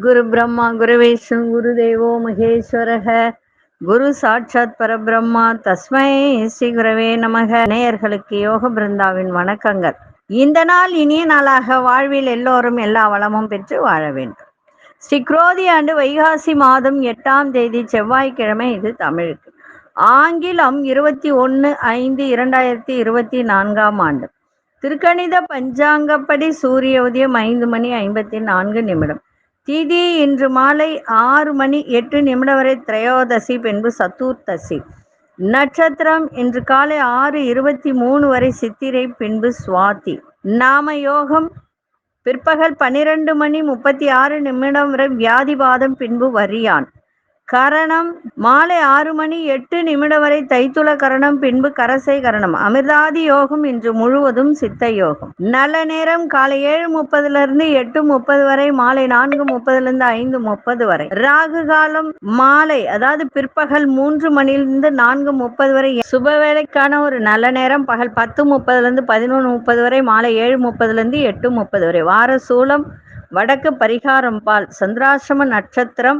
குரு பிரம்மா குரு விஷ்ணு குரு தேவோ மகேஸ்வரக. குரு சாட்சாத் பரபிரம்மா தஸ்மை ஸ்ரீ குரவே நமக. நேயர்களுக்கு யோக பிருந்தாவின் வணக்கங்கள். இந்த நாள் இனிய நாளாக வாழ்வில் எல்லோரும் எல்லா வளமும் பெற்று வாழ வேண்டும். ஸ்ரீ குரோதி ஆண்டு வைகாசி மாதம் எட்டாம் தேதி செவ்வாய்க்கிழமை இது தமிழுக்கு. ஆங்கிலம் இருபத்தி ஒன்று ஐந்து இரண்டாயிரத்தி இருபத்தி நான்காம் ஆண்டு. திருக்கணித பஞ்சாங்கப்படி சூரிய உதயம் ஐந்து மணி ஐம்பத்தி நான்கு நிமிடம். திதி இன்று மாலை ஆறு மணி எட்டு நிமிடம் வரை திரையோதசி பின்பு சதுர்த்தசி. நட்சத்திரம் இன்று காலை ஆறு இருபத்தி மூணு வரை சித்திரை பின்பு சுவாதி. நாம யோகம் பிற்பகல் பன்னிரண்டு மணி முப்பத்தி ஆறு நிமிடம் வரை வியாதிவாதம் பின்பு வரியான். கரணம் மாலை ஆறு மணி எட்டு நிமிடம் வரை தைத்துல கரணம் பின்பு கரசை கரணம். அமிர்தாதி யோகம் இன்று முழுவதும் சித்த யோகம். நல்ல நேரம் காலை ஏழு முப்பதுல இருந்து எட்டு முப்பது வரை மாலை நான்கு முப்பதுல இருந்து ஐந்து முப்பது வரை. ராகு காலம் மாலை அதாவது பிற்பகல் மூன்று மணிலிருந்து நான்கு முப்பது வரை. சுப வேலைக்கான ஒரு நல்ல நேரம் பகல் பத்து முப்பதுல இருந்து பதினொன்று முப்பது வரை மாலை ஏழு முப்பதுல இருந்து எட்டு முப்பது வரை. வார சூலம் வடக்கு பரிகாரம் பால் சந்திராசிரம நட்சத்திரம்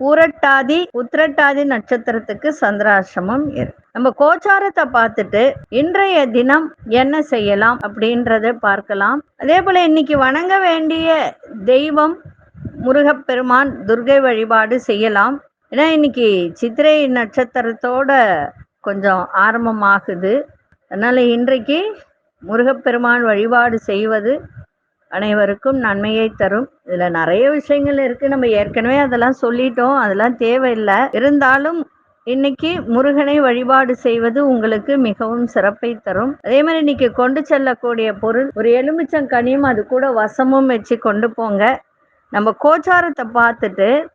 பூரட்டாதி உத்திரட்டாதி நட்சத்திரத்துக்கு சந்திராசிரமம் இருக்கு நம்ம கோச்சாரத்தை பார்த்துட்டு இன்றைய தினம் என்ன செய்யலாம் அப்படின்றத பார்க்கலாம். அதே போல இன்னைக்கு வணங்க வேண்டிய தெய்வம் முருகப்பெருமான் துர்கை வழிபாடு செய்யலாம். ஏன்னா இன்னைக்கு சித்திரை நட்சத்திரத்தோட கொஞ்சம் ஆரம்பமாகுது. அதனால இன்றைக்கு முருகப்பெருமான் வழிபாடு செய்வது அனைவருக்கும் நன்மையை தரும். இதுல நிறைய விஷயங்கள் இருக்கு. நம்ம ஏற்கனவே அதெல்லாம் சொல்லிட்டோம். அதெல்லாம் தேவையில்லை. இருந்தாலும் இன்னைக்கு முருகனை வழிபாடு செய்வது உங்களுக்கு மிகவும் சிறப்பை தரும். அதே மாதிரி இன்னைக்கு கொண்டு செல்லக்கூடிய பொருள் ஒரு எலுமிச்சங்கனியும் அது கூட வசமும் வச்சு கொண்டு போங்க. நம்ம கோச்சாரத்தை பார்த்துட்டு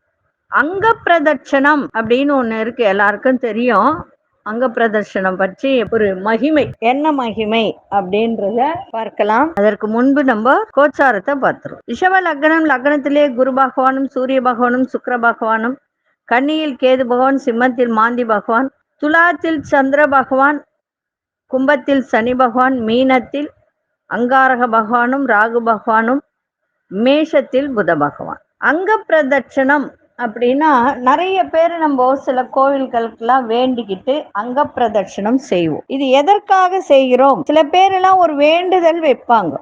அங்க பிரதட்சணம் அப்படின்னு ஒன்று இருக்கு. எல்லாருக்கும் தெரியும். அங்க பிரதர்ஷனம் பற்றி ஒரு மகிமை. என்ன மகிமை அப்படின்றத பார்க்கலாம். அதற்கு முன்பு நம்ம கோச்சாரத்தை பார்த்துரும் ரிஷப லக்னம் லக்னத்திலே குரு பகவானும் சூரிய பகவானும் சுக்கர பகவானும் கன்னியில் கேது பகவான் சிம்மத்தில் மாந்தி பகவான் துலாத்தில் சந்திர பகவான் கும்பத்தில் சனி பகவான் மீனத்தில் அங்காரக பகவானும் ராகு பகவானும் மேஷத்தில் புத பகவான். அங்க பிரதட்சணம் அப்படின்னா நிறைய பேர் நம்ம சில கோவில்களுக்கெல்லாம் வேண்டிக்கிட்டு அங்க பிரதட்சணம் செய்வோம். இது எதற்காக செய்கிறோம்? சில பேரெல்லாம் ஒரு வேண்டுதல் வைப்பாங்க.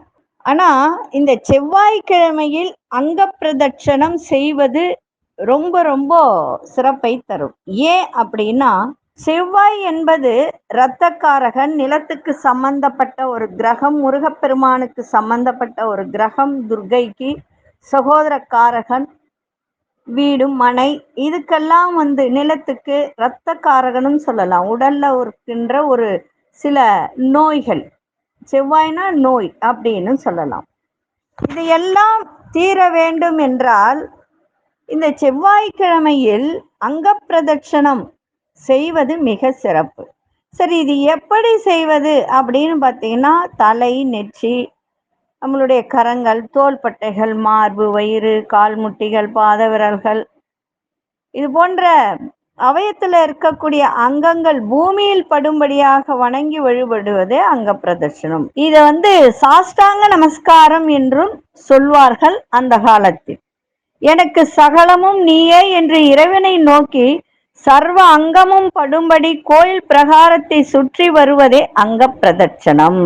ஆனா இந்த செவ்வாய்க்கிழமையில் அங்க பிரதட்சணம் செய்வது ரொம்ப ரொம்ப சிறப்பை தரும். ஏன் அப்படின்னா செவ்வாய் என்பது இரத்தக்காரகன் நிலத்துக்கு சம்பந்தப்பட்ட ஒரு கிரகம் முருகப்பெருமானுக்கு சம்பந்தப்பட்ட ஒரு கிரகம் துர்கைக்கு சகோதரக்காரகன் வீடு மனை இதுக்கெல்லாம் வந்து நிலத்துக்கு இரத்த காரகனும் சொல்லலாம். உடல்ல இருக்கின்ற ஒரு சில நோய்கள் செவ்வாய்னா நோய் அப்படின்னு சொல்லலாம். இதையெல்லாம் தீர வேண்டும் என்றால் இந்த செவ்வாய்க்கிழமையில் அங்க பிரதட்சணம் செய்வது மிக சிறப்பு. சரி இது எப்படி செய்வது அப்படின்னு பார்த்தீங்கன்னா தலை நெற்றி நம்மளுடைய கரங்கள் தோள்பட்டைகள் மார்பு வயிறு கால் முட்டிகள் பாத விரல்கள். இது போன்ற அவயத்தில் இருக்கக்கூடிய அங்கங்கள் பூமியில் படும்படியாக வணங்கி வழிபடுவதே அங்க பிரதர்ஷனம் இதை வந்து சாஷ்டாங்க நமஸ்காரம் என்றும் சொல்வார்கள் அந்த காலத்தில். எனக்கு சகலமும் நீயே என்று இறைவனை நோக்கி சர்வ அங்கமும் படும்படி கோயில் பிரகாரத்தை சுற்றி வருவதே அங்க பிரதட்சணம்.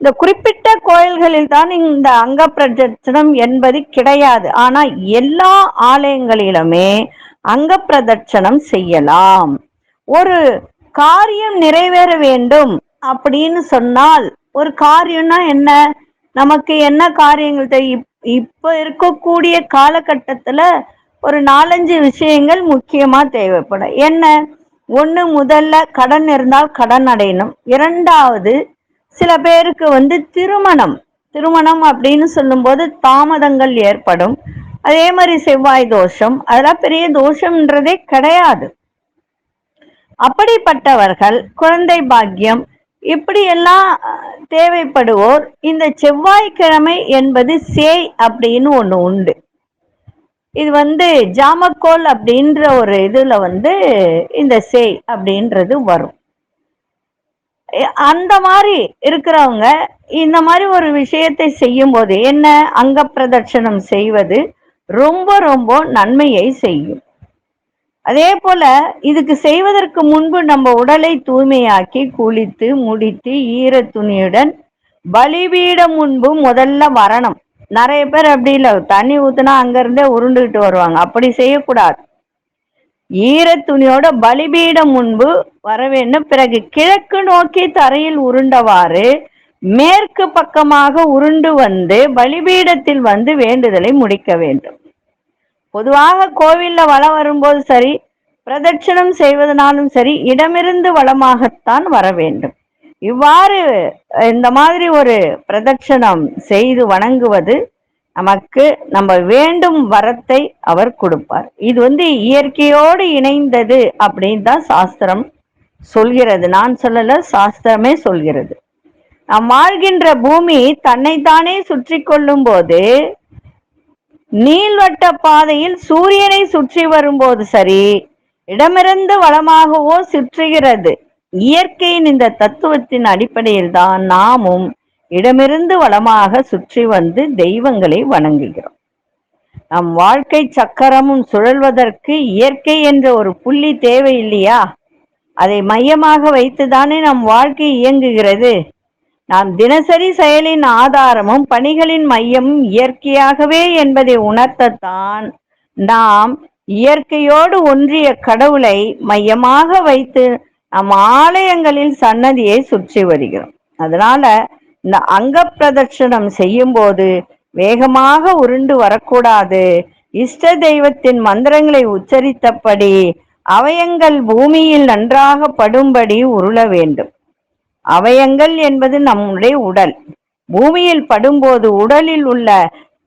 இந்த குறிப்பிட்ட கோயில்களில் தான் இந்த அங்க பிரதட்சணம் என்பது கிடையாது. ஆனா எல்லா ஆலயங்களிலுமே அங்க பிரதட்சணம் செய்யலாம். ஒரு காரியம் நிறைவேற வேண்டும் அப்படின்னு சொன்னால் ஒரு காரியம்னா என்ன? நமக்கு என்ன காரியங்கள் இப்- இப்ப இருக்கக்கூடிய காலகட்டத்துல ஒரு நாலஞ்சு விஷயங்கள் முக்கியமா தேவைப்படும். என்ன? ஒண்ணு முதல்ல கடன் இருந்தால் கடன் அடையணும். இரண்டாவது சில பேருக்கு வந்து திருமணம் திருமணம் அப்படின்னு சொல்லும்போது தாமதங்கள் ஏற்படும். அதே மாதிரி செவ்வாய் தோஷம் அதெல்லாம் பெரிய தோஷம்ன்றதே கிடையாது. அப்படிப்பட்டவர்கள் குழந்தை பாக்கியம் இப்படி எல்லாம் தேவைப்படுவோர் இந்த செவ்வாய்க்கிழமை என்பது சேய் அப்படின்னு ஒன்று உண்டு. இது வந்து ஜாமக்கோல் அப்படின்ற ஒரு இதுல வந்து இந்த சேய் அப்படின்றது வரும். அந்த மாதிரி இருக்கிறவங்க இந்த மாதிரி ஒரு விஷயத்தை செய்யும் போது என்ன அங்க பிரதட்சணம் செய்வது? ரொம்ப ரொம்ப நன்மையை செய்யும். அதே போல இதுக்கு செய்வதற்கு முன்பு நம்ம உடலை தூய்மையாக்கி குளித்து முடித்து ஈர துணியுடன் பலிபீடம் முன்பு முதல்ல வரணும். நிறைய பேர் அப்படி இல்லை தண்ணி ஊத்துனா அங்க இருந்தே உருண்டுகிட்டு வருவாங்க. அப்படி செய்யக்கூடாது. ஈரத்துணியோட பலிபீடம் முன்பு வர வேண்டும் பிறகு கிழக்கு நோக்கி தரையில் உருண்டவாறு மேற்கு பக்கமாக உருண்டு வந்து பலிபீடத்தில் வந்து வேண்டுதலை முடிக்க வேண்டும். பொதுவாக கோவில்ல வலம் வரும்போது சரி பிரதட்சணம் செய்வதனாலும் சரி இடமிருந்து வளமாகத்தான் வர வேண்டும். இவ்வாறு இந்த மாதிரி ஒரு பிரதட்சணம் செய்து வணங்குவது நமக்கு நம்ம வேண்டும் வரத்தை அவர் கொடுப்பார். இது வந்து இயற்கையோடு இணைந்தது அப்படின்னு தான் சாஸ்திரம் சொல்கிறது. நான் சொல்லல சாஸ்திரமே சொல்கிறது. நாம் வாழ்கின்ற பூமி தன்னைத்தானே சுற்றி கொள்ளும் போது நீள்வட்ட பாதையில் சூரியனை சுற்றி வரும்போது சரி இடமிருந்து வளமாகவோ சுற்றுகிறது. இயற்கையின் இந்த தத்துவத்தின் அடிப்படையில் தான் நாமும் இடமிருந்து வளமாக சுற்றி வந்து தெய்வங்களை வணங்குகிறோம். நம் வாழ்க்கை சக்கரமும் சுழல்வதற்கு இயற்கை என்ற ஒரு புள்ளி தேவை இல்லையா அதை மையமாக வைத்துதானே நம் வாழ்க்கை இயங்குகிறது. நாம் தினசரி செயலின் ஆதாரமும் பணிகளின் மையமும் இயற்கையாகவே என்பதை உணர்த்தத்தான் நாம் இயற்கையோடு ஒன்றிய கடவுளை மையமாக வைத்து நம் ஆலயங்களில் சன்னதியை சுற்றி வருகிறோம். அதனால இந்த அங்க பிரதட்சணம் செய்யும் போது வேகமாக உருண்டு வரக்கூடாது. இஷ்ட தெய்வத்தின் மந்திரங்களை உச்சரித்தபடி அவயங்கள் பூமியில் நன்றாக படும்படி உருள வேண்டும். அவயங்கள் என்பது நம்முடைய உடல். பூமியில் படும்போது உடலில் உள்ள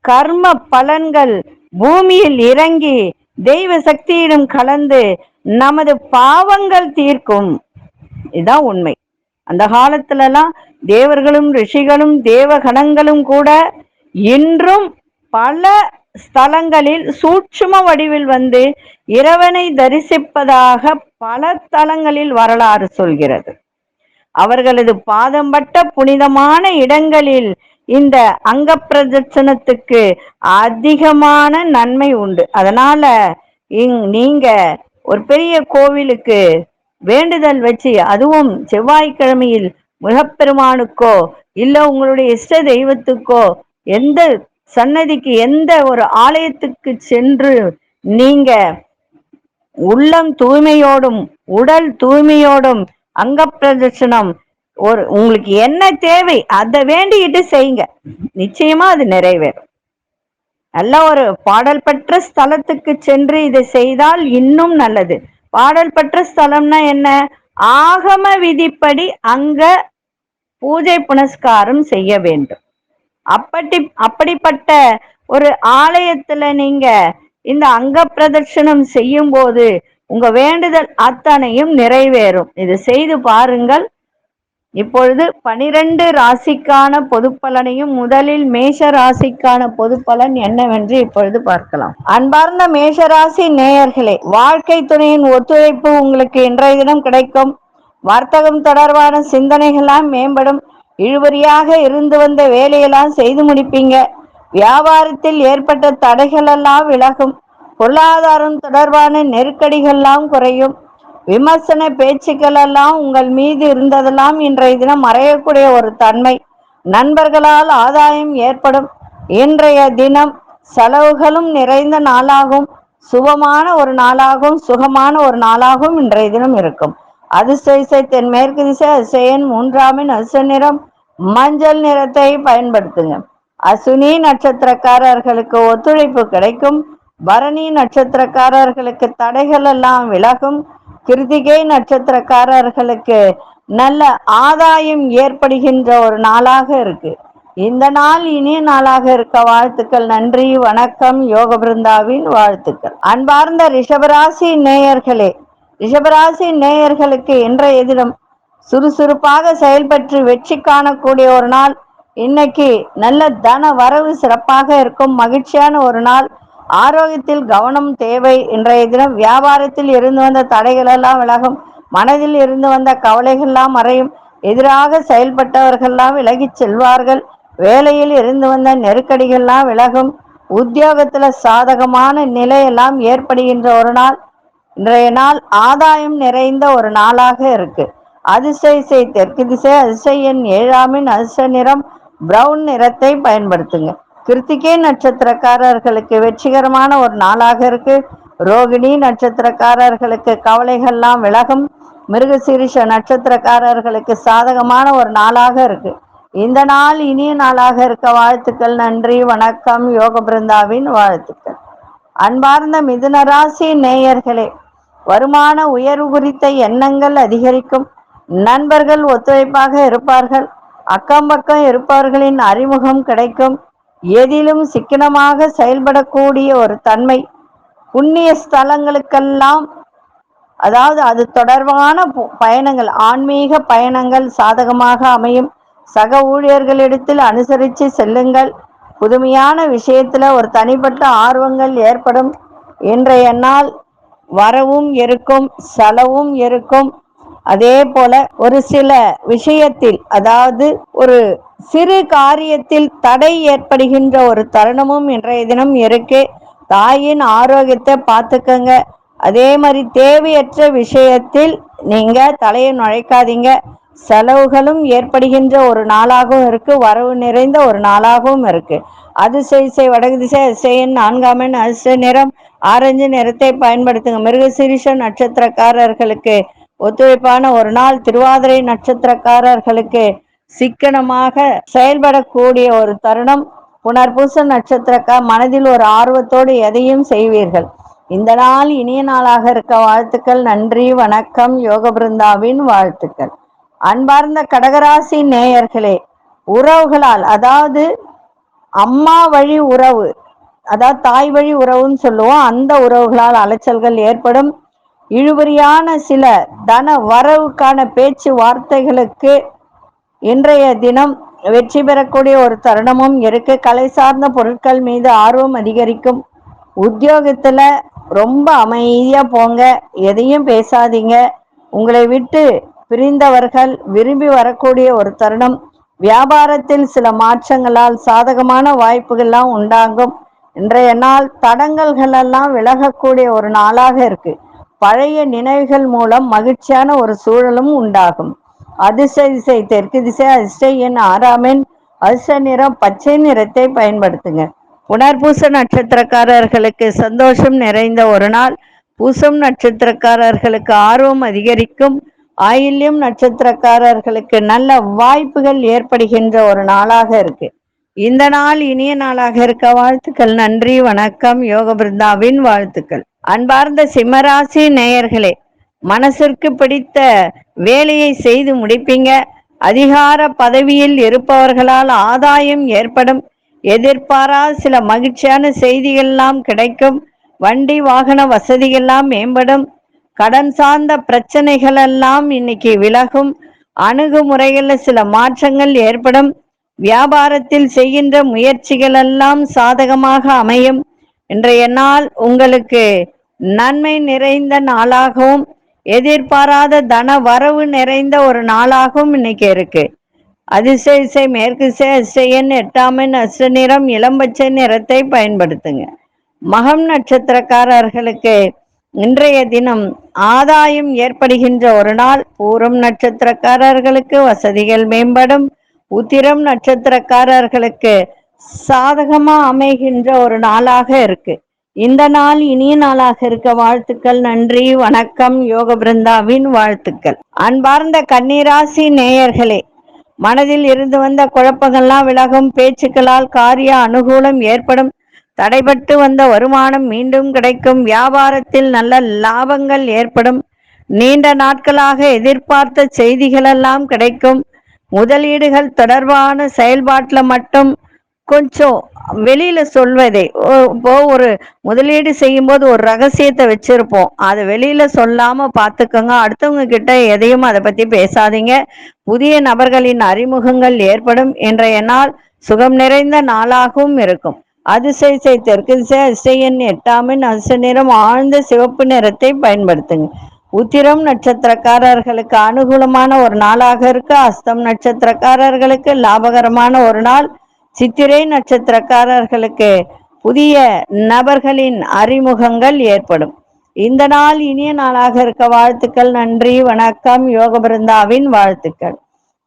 கர்ம பலன்கள் பூமியில் இறங்கி தெய்வ சக்தியிடம் கலந்து நமது பாவங்கள் தீர்க்கும். இதுதான் உண்மை. அந்த காலத்துலலாம் தேவர்களும் ரிஷிகளும் தேவகணங்களும் கூட இன்றும் பல ஸ்தலங்களில் சூட்சும வடிவில் வந்து இறைவனை தரிசிப்பதாக பல தலங்களில் வரலாறு சொல்கிறது. அவர்களது பாதம்பட்ட புனிதமான இடங்களில் இந்த அங்க பிரதட்சணத்துக்கு அதிகமான நன்மை உண்டு. அதனால இங் நீங்க ஒரு பெரிய கோவிலுக்கு வேண்டுதல் வச்சு அதுவும் செவ்வாய்க்கிழமையில் முகப்பெருமானுக்கோ இல்ல உங்களுடைய இஷ்ட தெய்வத்துக்கோ எந்த சன்னதிக்கு எந்த ஒரு ஆலயத்துக்கு சென்று நீங்க உள்ளம் தூய்மையோடும் உடல் தூய்மையோடும் அங்க பிரதட்சணம் ஒரு உங்களுக்கு என்ன தேவை அதை வேண்டிக்கிட்டு செய்யுங்க. நிச்சயமா அது நிறைவேறும். நல்ல ஒரு பாடல் பெற்ற ஸ்தலத்துக்கு சென்று இதை செய்தால் இன்னும் நல்லது. பாடல் பெற்ற ஸ்தலம்னா என்ன? ஆகம விதிப்படி அங்க பூஜை புனஸ்காரம் செய்ய வேண்டும். அப்படி அப்படிப்பட்ட ஒரு ஆலயத்துல நீங்க இந்த அங்க பிரதட்சணம் செய்யும் போது உங்க வேண்டுதல் அத்தனையும் நிறைவேறும். இது செய்து பாருங்கள். இப்பொழுது பனிரெண்டு ராசிக்கான பொது பலனையும் முதலில் மேஷ ராசிக்கான பொது பலன் என்னவென்று இப்பொழுது பார்க்கலாம். அன்பார்ந்த மேஷ ராசி நேயர்களே வாழ்க்கை துணையின் ஒத்துழைப்பு உங்களுக்கு இன்றைய தினம் கிடைக்கும். வர்த்தகம் தொடர்பான சிந்தனைகளாம் மேம்படும். இழுபறியாக இருந்து வந்த வேலையெல்லாம் செய்து முடிப்பீங்க. வியாபாரத்தில் ஏற்பட்ட தடைகள் எல்லாம் விலகும். பொருளாதாரம் தொடர்பான நெருக்கடிகள்லாம் குறையும். விமர்சன பேச்சுக்கள் எல்லாம் உங்கள் மீது இருந்ததெல்லாம் இன்றைய தினம் மறையக்கூடிய ஒரு தன்மை. நண்பர்களால் ஆதாயம் ஏற்படும். இன்றைய தினம் செலவுகளும் நிறைந்த நாளாகும். சுபமான ஒரு நாளாகவும் சுகமான ஒரு நாளாகவும் இன்றைய தினம் இருக்கும். அதிர்ஷ்ட திசை தென்மேற்கு திசை அதிசயன் மூன்றாமின் அதிர்ஷ்ட நிறம். மஞ்சள் நிறத்தை பயன்படுத்துங்க. அசுனி நட்சத்திரக்காரர்களுக்கு ஒத்துழைப்பு கிடைக்கும். பரணி நட்சத்திரக்காரர்களுக்கு தடைகள் எல்லாம் விலகும். கிருத்திகை நட்சத்திரக்காரர்களுக்கு நல்ல ஆதாயம் ஏற்படுகின்ற ஒரு நாளாக இருக்கு. இந்த நாள் இனிய நாளாக இருக்க வாழ்த்துக்கள். நன்றி வணக்கம். யோக பிருந்தாவின் வாழ்த்துக்கள். அன்பார்ந்த ரிஷபராசி நேயர்களே ரிஷபராசி நேயர்களுக்கு இன்றைய தினம் சுறுசுறுப்பாக செயல்பட்டு வெற்றி காணக்கூடிய ஒரு நாள். இன்னைக்கு நல்ல தன வரவு சிறப்பாக இருக்கும். மகிழ்ச்சியான ஒரு நாள். ஆரோக்கியத்தில் கவனம் தேவை. இன்றைய தினம் வியாபாரத்தில் இருந்து வந்த தடைகள் எல்லாம் விலகும். மனதில் இருந்து வந்த கவலைகள்லாம் மறையும். எதிராக செயல்பட்டவர்கள்லாம் விலகிச் செல்வார்கள். வேலையில் இருந்து வந்த நெருக்கடிகள்லாம் விலகும். உத்தியோகத்துல சாதகமான நிலையெல்லாம் ஏற்படுகின்ற ஒரு நாள். இன்றைய நாள் ஆதாயம் நிறைந்த ஒரு நாளாக இருக்கு. அதிசய தெற்கு திசை அதிசய எண் ஏழாமின் அதிசய நிறம் பிரவுன் நிறத்தை பயன்படுத்துங்க. கிருத்திகே நட்சத்திரக்காரர்களுக்கு வெற்றிகரமான ஒரு நாளாக இருக்கு. ரோகிணி நட்சத்திரக்காரர்களுக்கு கவலைகள்லாம் விலகும். மிருகசீரிஷ நட்சத்திரக்காரர்களுக்கு சாதகமான ஒரு நாளாக இருக்கு. இந்த நாள் இனிய நாளாக இருக்க வாழ்த்துக்கள் நன்றி வணக்கம் யோக பிருந்தாவின் வாழ்த்துக்கள். அன்பார்ந்த மிதுன ராசி நேயர்களே வருமான உயர்வு குறித்த எண்ணங்கள் அதிகரிக்கும். நண்பர்கள் ஒத்துழைப்பாக இருப்பார்கள். அக்கம் பக்கம் இருப்பவர்களின் அறிமுகம் கிடைக்கும். எதிலும் சிக்கனமாக செயல்படக்கூடிய ஒரு தன்மை புண்ணிய ஸ்தலங்களுக்கெல்லாம் அதாவது அது தொடர்பான பயணங்கள் ஆன்மீக பயணங்கள் சாதகமாக அமையும். சக ஊழியர்களிடத்தில் அனுசரித்து செல்லுங்கள். புதுமையான விஷயத்துல ஒரு தனிப்பட்ட ஆர்வங்கள் ஏற்படும். இன்றைய நாள் வரவும் இருக்கும் செலவும் இருக்கும். அதே போல ஒரு சில விஷயத்தில் அதாவது ஒரு சிறு காரியத்தில் தடை ஏற்படுகின்ற ஒரு தருணமும் இன்றைய தினம் இருக்கு. தாயின் ஆரோக்கியத்தை பார்த்துக்கங்க. அதே மாதிரி தேவையற்ற விஷயத்தில் நீங்க தலையை நுழைக்காதீங்க. செலவுகளும் ஏற்படுகின்ற ஒரு நாளாகவும் இருக்கு. வரவு நிறைந்த ஒரு நாளாகவும் இருக்கு. அதிசய வடகு திசை செய்யன் நான்காம் எண் நிறம் ஆரஞ்சு நிறத்தை பயன்படுத்துங்க. மிருகசிரிஷ நட்சத்திரக்காரர்களுக்கு ஒத்துழைப்பான ஒரு நாள் திருவாதிரை நட்சத்திரக்காரர்களுக்கு சிக்கனமாக செயல்படக்கூடிய ஒரு தருணம். புனர்பூச நட்சத்திரக்கா மனதில் ஒரு ஆர்வத்தோடு எதையும் செய்வீர்கள். இந்த நாள் இனிய நாளாக இருக்க வாழ்த்துக்கள். நன்றி வணக்கம். யோக பிருந்தாவின் வாழ்த்துக்கள். அன்பார்ந்த கடகராசி நேயர்களே உறவுகளால் அதாவது அம்மா வழி உறவு அதாவது தாய் வழி உறவுன்னு சொல்லுவோம். அந்த உறவுகளால் அலைச்சல்கள் ஏற்படும். இழுபறியான சில தன வரவுக்கான பேச்சு வார்த்தைகளுக்கு இன்றைய தினம் வெற்றி பெறக்கூடிய ஒரு தருணமும் இருக்கு. கலை சார்ந்த பொருட்கள் மீது ஆர்வம் அதிகரிக்கும். உத்தியோகத்துல ரொம்ப அமைதியா போங்க. எதையும் பேசாதீங்க. உங்களை விட்டு பிரிந்தவர்கள் விரும்பி வரக்கூடிய ஒரு தருணம். வியாபாரத்தில் சில மாற்றங்களால் சாதகமான வாய்ப்புகள்லாம் உண்டாகும். இன்றைய நாள் தடங்கல்கள் எல்லாம் விலகக்கூடிய ஒரு நாளாக இருக்கு. பழைய நினைவுகள் மூலம் மகிழ்ச்சியான ஒரு சூழலும் உண்டாகும். அதிர்ஷ்ட திசை தெற்கு திசை அதிர்ஷ்ட எண் ஆறாமின் அதிர்ஷ்ட நிறம் பச்சை நிறத்தை பயன்படுத்துங்க. புனர்பூச நட்சத்திரக்காரர்களுக்கு சந்தோஷம் நிறைந்த ஒரு நாள். பூசம் நட்சத்திரக்காரர்களுக்கு ஆர்வம் அதிகரிக்கும். ஆயில்யம் நட்சத்திரக்காரர்களுக்கு நல்ல வாய்ப்புகள் ஏற்படுகின்ற ஒரு நாளாக இருக்கு. இந்த நாள் இனிய நாளாக இருக்க வாழ்த்துக்கள். நன்றி வணக்கம். யோக பிருந்தாவின் வாழ்த்துக்கள். அன்பார்ந்த சிம்மராசி நேயர்களே மனசிற்கு பிடித்த வேலையை செய்து முடிப்பீங்க. அதிகார பதவியில் இருப்பவர்களால் ஆதாயம் ஏற்படும். எதிர்பாரா சில மகிழ்ச்சியான செய்திகள்லாம் கிடைக்கும். வண்டி வாகன வசதிகள்லாம் மேம்படும். கடன் சார்ந்த பிரச்சனைகள் எல்லாம் இன்னைக்கு விலகும். அணுகுமுறைகளில் சில மாற்றங்கள் ஏற்படும். வியாபாரத்தில் செய்கின்ற முயற்சிகள் எல்லாம் சாதகமாக அமையும். இன்றைய நாள் உங்களுக்கு நன்மை நிறைந்த நாளாகவும் எதிர்பாராத தன வரவு நிறைந்த ஒரு நாளாகவும் இன்னைக்கு இருக்கு. அதிசய மேற்கு அசையன் எட்டாமின் அஷ்ட நிறம் இளம்பச்சை நிறத்தை பயன்படுத்துங்க. மகம் நட்சத்திரக்காரர்களுக்கு இன்றைய தினம் ஆதாயம் ஏற்படுகின்ற ஒரு நாள். பூரம் நட்சத்திரக்காரர்களுக்கு வசதிகள் மேம்படும். உத்திரம் நட்சத்திரக்காரர்களுக்கு சாதகமா அமைகின்ற ஒரு நாளாக இருக்கு. இந்த நாள் இனிய நாளாக இருக்க வாழ்த்துக்கள் நன்றி வணக்கம் யோக பிருந்தாவின் வாழ்த்துக்கள். அன்பார்ந்த கன்னிராசி நேயர்களே மனதில் இருந்து வந்த குழப்பங்கள்லாம் விலகும் பேச்சுக்களால் காரிய அனுகூலம் ஏற்படும் தடைபட்டு வந்த வருமானம் மீண்டும் கிடைக்கும் வியாபாரத்தில் நல்ல லாபங்கள் ஏற்படும் நீண்ட நாட்களாக எதிர்பார்த்த செய்திகளெல்லாம் கிடைக்கும் முதலீடுகள் தொடர்பான செயல்பாட்டில் மட்டும் கொஞ்சம் வெளியில சொல்வதே. இப்போ ஒரு முதலீடு செய்யும் போது ஒரு ரகசியத்தை வச்சிருப்போம். அதை வெளியில சொல்லாம பாத்துக்கோங்க அடுத்தவங்க கிட்ட எதையும் அதை பத்தி பேசாதீங்க. புதிய நபர்களின் அறிமுகங்கள் ஏற்படும் இன்றைய நாள் சுகம் நிறைந்த நாளாகவும் இருக்கும். அதிசய தெற்கு திசை அதிசயன் எட்டாமின் அதிசய நிறம் ஆழ்ந்த சிவப்பு நிறத்தை பயன்படுத்துங்க. உத்திரம் நட்சத்திரக்காரர்களுக்கு அனுகூலமான ஒரு நாளாக இருக்கு. அஸ்தம் நட்சத்திரக்காரர்களுக்கு லாபகரமான ஒரு நாள். சித்திரை நட்சத்திரக்காரர்களுக்கு புதிய நபர்களின் அறிமுகங்கள் ஏற்படும். இந்த நாள் இனிய நாளாக இருக்க வாழ்த்துக்கள் நன்றி வணக்கம் யோக பிருந்தாவின் வாழ்த்துக்கள்.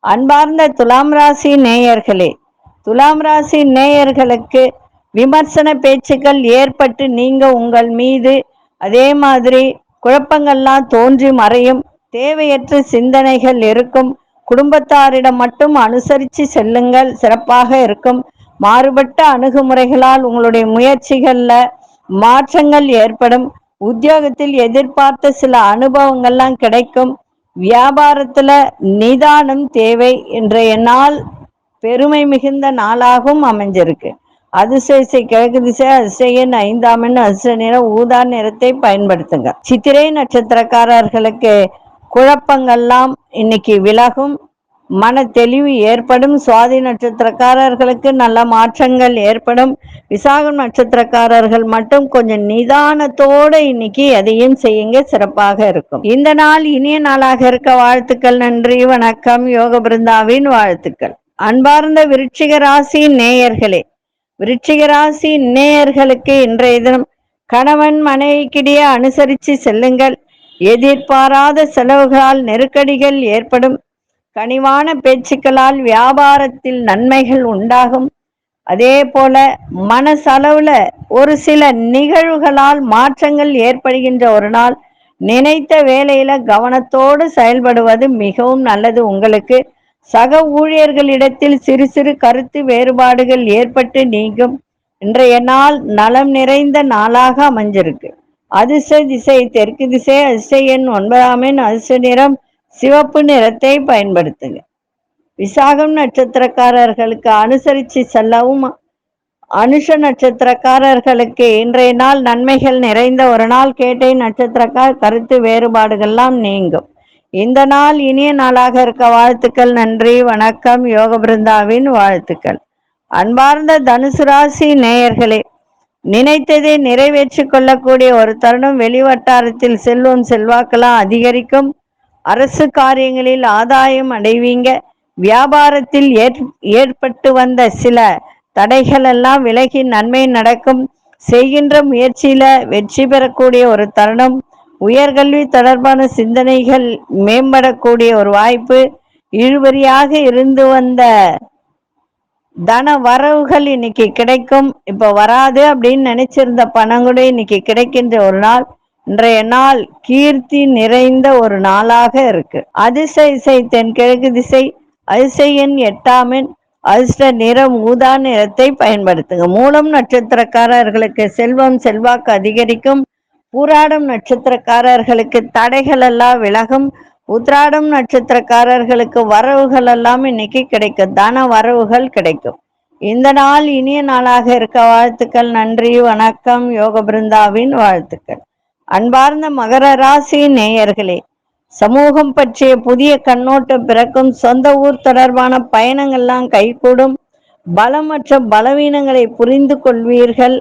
அன்பார்ந்த துலாம் ராசி நேயர்களே துலாம் ராசி நேயர்களுக்கு விமர்சன பேச்சுக்கள் ஏற்பட்டு நீங்க உங்கள் மீது அதே மாதிரி குழப்பங்கள்லாம் தோன்றி மறையும் தேவையற்ற சிந்தனைகள் இருக்கும் குடும்பத்தாரிடம் மட்டும் அனுசரித்து செல்லுங்கள். சிறப்பாக இருக்கும். மாறுபட்ட அணுகுமுறைகளால் உங்களுடைய முயற்சிகள்ல மாற்றங்கள் ஏற்படும். உத்தியோகத்தில் எதிர்பார்த்த சில அனுபவங்கள்லாம் கிடைக்கும். வியாபாரத்துல நிதானம் தேவை இன்றைய நாள் பெருமை மிகுந்த நாளாகவும் அமைஞ்சிருக்கு. அதிசயசை கிழக்கு திசை அதிசயன் ஐந்தாம் எண் அதிர்ஷ்ட நிறம் ஊதா நிறத்தை பயன்படுத்துங்க. சித்திரை நட்சத்திரக்காரர்களுக்கு குழப்பங்கள்லாம் இன்னைக்கு விலகும். மன தெளிவு ஏற்படும். சுவாதி நட்சத்திரக்காரர்களுக்கு நல்ல மாற்றங்கள் ஏற்படும். விசாகம் நட்சத்திரக்காரர்கள் மட்டும் கொஞ்சம் நிதானத்தோட இன்னைக்கு எதையும் செய்யுங்க. சிறப்பாக இருக்கும். இந்த நாள் இனிய நாளாக இருக்க வாழ்த்துக்கள் நன்றி வணக்கம். யோக பிருந்தாவின் வாழ்த்துக்கள். அன்பார்ந்த விருட்சிக ராசி நேயர்களே விருட்சிக ராசி நேயர்களுக்கு இன்றைய தினம் கணவன் மனைவிக்கிடையே அனுசரித்து செல்லுங்கள். எதிர்பாராத செலவுகளால் நெருக்கடிகள் ஏற்படும். கனிவான பேச்சுக்களால் வியாபாரத்தில் நன்மைகள் உண்டாகும். அதே போல மனசளவுல ஒரு சில நிகழ்வுகளால் மாற்றங்கள் ஏற்படுகின்ற ஒரு நாள். நினைத்த வேலையில கவனத்தோடு செயல்படுவது மிகவும் நல்லது உங்களுக்கு. சக ஊழியர்களிடத்தில் சிறு சிறு கருத்து வேறுபாடுகள் ஏற்பட்டு நீங்கும். இன்றைய நாள் நலம் நிறைந்த நாளாக அமைஞ்சிருக்கு. அதிர்ஷ்ட திசை தெற்கு திசை அதிர்ஷ்ட எண் ஒன்பதாம் எண் அதிர்ஷ்ட நிறம் சிவப்பு நிறத்தை பயன்படுத்துங்க விசாகம் நட்சத்திரக்காரர்களுக்கு அனுசரித்து செல்லவும் அனுஷ நட்சத்திரக்காரர்களுக்கு இன்றைய நாள் நன்மைகள் நிறைந்த ஒரு நாள். கேட்டை நட்சத்திரக்கார் கருத்து வேறுபாடுகள்லாம் நீங்கும். இந்த நாள் இனிய நாளாக இருக்க வாழ்த்துக்கள் நன்றி வணக்கம் யோக பிருந்தாவின் வாழ்த்துக்கள். அன்பார்ந்த தனுசு ராசி நேயர்களே நினைத்ததை நிறைவேற்றி கொள்ளக்கூடிய ஒரு தருணம் வெளிவட்டாரத்தில் செல்வம் செல்வாக்கெல்லாம் அதிகரிக்கும். அரசு காரியங்களில் ஆதாயம் அடைவீங்க. வியாபாரத்தில் ஏற்பட்டு வந்த சில தடைகள் எல்லாம் விலகி நன்மை நடக்கும். செய்கின்ற முயற்சியில வெற்றி பெறக்கூடிய ஒரு தருணம். உயர்கல்வி தொடர்பான சிந்தனைகள் மேம்படக்கூடிய ஒரு வாய்ப்பு. இழுபறியாக இருந்து வந்த தன வரவுகள் இன்னைக்கு கிடைக்கும். இப்ப வராது அப்படின்னு நினைச்சிருந்த பணம் கூட இன்னைக்கு கிடைக்கின்ற ஒரு நாள் இன்றைய நாள் கீர்த்தி நிறைந்த ஒரு நாளாக இருக்கு. அதிசய இசை தென்கிழக்கு திசை அதிசையின் எட்டாமின் அதிர்ஷ்ட நிறம் ஊதா நிறத்தை பயன்படுத்துங்க. மூலம் நட்சத்திரக்காரர்களுக்கு செல்வம் செல்வாக்கு அதிகரிக்கும். பூராடம் நட்சத்திரக்காரர்களுக்கு தடைகள் எல்லாம் விலகும். உத்ராடம் நட்சத்திரக்காரர்களுக்கு வரவுகள் எல்லாம் இன்னைக்கு கிடைக்கும். தன வரவுகள் கிடைக்கும். இந்த நாள் இனிய நாளாக இருக்க வாழ்த்துக்கள். நன்றி வணக்கம். யோக பிருந்தாவின் வாழ்த்துக்கள். அன்பார்ந்த மகர ராசி நேயர்களே சமூகம் பற்றிய புதிய கண்ணோட்டம் பிறக்கும். சொந்த ஊர் தொடர்பான பயணங்கள்லாம் கைகூடும். பலமற்ற பலவீனங்களை புரிந்து கொள்வீர்கள்.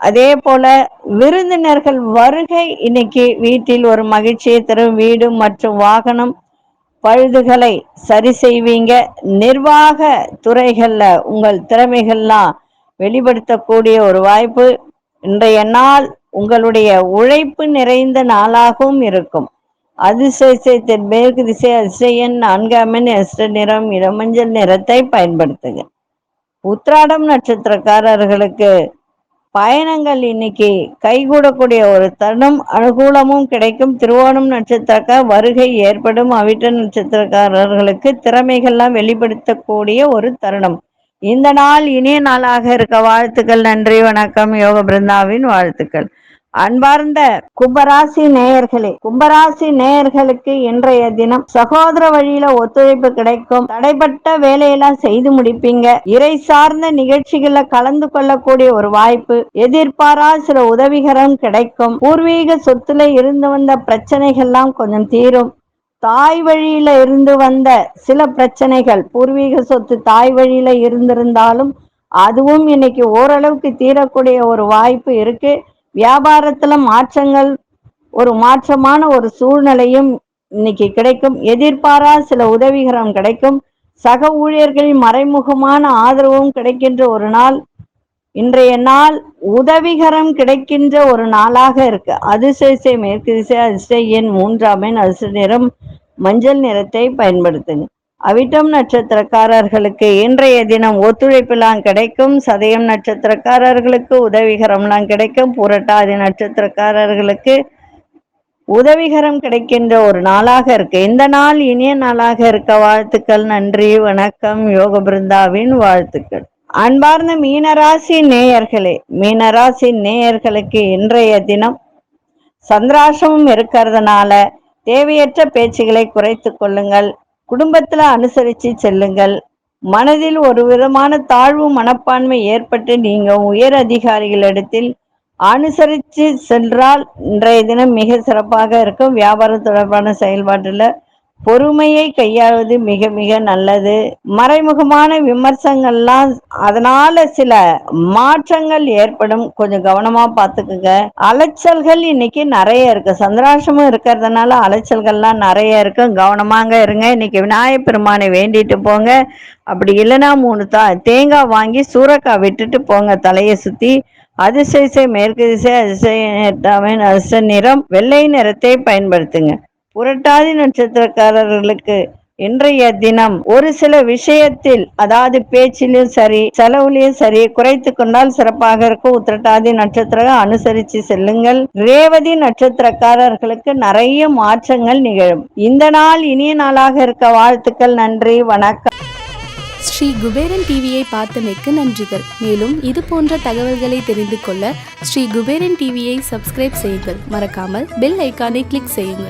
அதே போல விருந்தினர்கள் வருகை இன்னைக்கு வீட்டில் ஒரு மகிழ்ச்சியை தரும் வீடு மற்றும் வாகனம் பழுதுகளை சரி செய்வீங்க. நிர்வாக துறைகள்ல உங்கள் திறமைகள்லாம் வெளிப்படுத்தக்கூடிய ஒரு வாய்ப்பு இன்றைய நாள் உங்களுடைய உழைப்பு நிறைந்த நாளாகவும் இருக்கும். அதிசயத்தின் மேற்கு திசை அதிசயன் நான்காமன் எஸ்ட நிறம் இளமஞ்சள் நிறத்தை பயன்படுத்துங்க. உத்ராடம் நட்சத்திரக்காரர்களுக்கு பயணங்கள் இன்னைக்கு கைகூடக்கூடிய ஒரு தருணம். அனுகூலமும் கிடைக்கும். திருவோணம் நட்சத்திரக்கார் வருகை ஏற்படும். அவிட்ட நட்சத்திரக்காரர்களுக்கு திறமைகள்லாம் வெளிப்படுத்தக்கூடிய ஒரு தருணம். இந்த நாள் இனிய நாளாக இருக்க. வாழ்த்துக்கள் நன்றி வணக்கம். யோக பிருந்தாவின் வாழ்த்துக்கள். அன்பார்ந்த கும்பராசி நேயர்களே கும்பராசி நேயர்களுக்கு இன்றைய தினம் சகோதர வழியில ஒத்துழைப்பு கிடைக்கும். தடைப்பட்ட வேலையெல்லாம் செய்து முடிப்பீங்க. இறை சார்ந்த நிகழ்ச்சிகள்ல கலந்து கொள்ளக்கூடிய ஒரு வாய்ப்பு எதிர்பாரா சில உதவிகரம் கிடைக்கும். பூர்வீக சொத்துல இருந்து வந்த பிரச்சனைகள்லாம் கொஞ்சம் தீரும். தாய் வழியில இருந்து வந்த சில பிரச்சனைகள் பூர்வீக சொத்து தாய் வழியில இருந்திருந்தாலும் அதுவும் இன்னைக்கு ஓரளவுக்கு தீரக்கூடிய ஒரு வாய்ப்பு இருக்கு. வியாபாரத்துல மாற்றங்கள் ஒரு மாற்றமான ஒரு சூழ்நிலையும் இன்னைக்கு கிடைக்கும். எதிர்பாரா சில உதவிகரம் கிடைக்கும். சக ஊழியர்களின் மறைமுகமான ஆதரவும் கிடைக்கின்ற ஒரு நாள். இன்றைய நாள் உதவிகரம் கிடைக்கின்ற ஒரு நாளாக இருக்கு. அதிசயசை மேற்கு திசை அதிசய எண் மூன்றாம் எண் அதிர்ஷ்ட நிறம் மஞ்சள் நிறத்தை பயன்படுத்துங்க. அவிட்டம் நட்சத்திரக்காரர்களுக்கு இன்றைய தினம் ஒத்துழைப்பெல்லாம் கிடைக்கும். சதயம் நட்சத்திரக்காரர்களுக்கு உதவிகரம்லாம் கிடைக்கும். புரட்டாதி நட்சத்திரக்காரர்களுக்கு உதவிகரம் கிடைக்கின்ற ஒரு நாளாக இருக்கு. இந்த நாள் இனிய நாளாக இருக்க வாழ்த்துக்கள் நன்றி வணக்கம். யோக பிருந்தாவின் வாழ்த்துக்கள். அன்பார்ந்த மீனராசி நேயர்களே மீனராசி நேயர்களுக்கு இன்றைய தினம் சந்திராசமும் இருக்கிறதுனால தேவையற்ற பேச்சுகளை குறைத்து கொள்ளுங்கள். குடும்பத்துல அனுசரிச்சு செல்லுங்கள். மனதில் ஒரு விதமான தாழ்வு மனப்பான்மை ஏற்பட்டு நீங்க உயர் அதிகாரிகளிடத்தில் அனுசரித்து சென்றால் இன்றைய தினம் மிக சிறப்பாக இருக்கும். வியாபாரம் தொடர்பான செயல்பாட்டுல பொறுமையை கையாளுவது மிக மிக நல்லது. மறைமுகமான விமர்சனங்கள்லாம் அதனால சில மாற்றங்கள் ஏற்படும். கொஞ்சம் கவனமா பார்த்துக்குங்க. அலைச்சல்கள் இன்னைக்கு நிறைய இருக்கு. சந்திராசமும் இருக்கிறதுனால அலைச்சல்கள்லாம் நிறைய இருக்கு. கவனமாங்க இருங்க. இன்னைக்கு விநாயகப் பெருமானை வேண்டிட்டு போங்க. அப்படி இல்லைன்னா மூணு தா தேங்காய் வாங்கி சூறக்காய் விட்டுட்டு போங்க. தலையை சுத்தி. அதிசய மேற்கு திசை அதிசய அதிர்ஷ்ட நிறம் வெள்ளை நிறத்தை பயன்படுத்துங்க. புரட்டாதி நட்சத்திரக்காரர்களுக்கு இன்றைய தினம் ஒரு சில விஷயத்தில் அதாவது பேச்சிலும் சரி செலவுலையும் சரி குறைத்து கொண்டால் சிறப்பாக இருக்கும். உத்திரட்டாதி நட்சத்திரம் அனுசரித்து செல்லுங்கள். ரேவதி நட்சத்திரக்காரர்களுக்கு நிறைய மாற்றங்கள் நிகழும். இந்த நாள் இனிய நாளாக இருக்க வாழ்த்துக்கள் நன்றி வணக்கம். ஸ்ரீ குபேரன் டிவியை பார்த்தமைக்கு நன்றிகள். மேலும் இது போன்ற தகவல்களை தெரிந்து கொள்ள ஸ்ரீ குபேரன் டிவியை சப்ஸ்கிரைப் செய்யுங்கள். மறக்காமல் பெல் ஐக்கானை கிளிக் செய்யுங்கள்.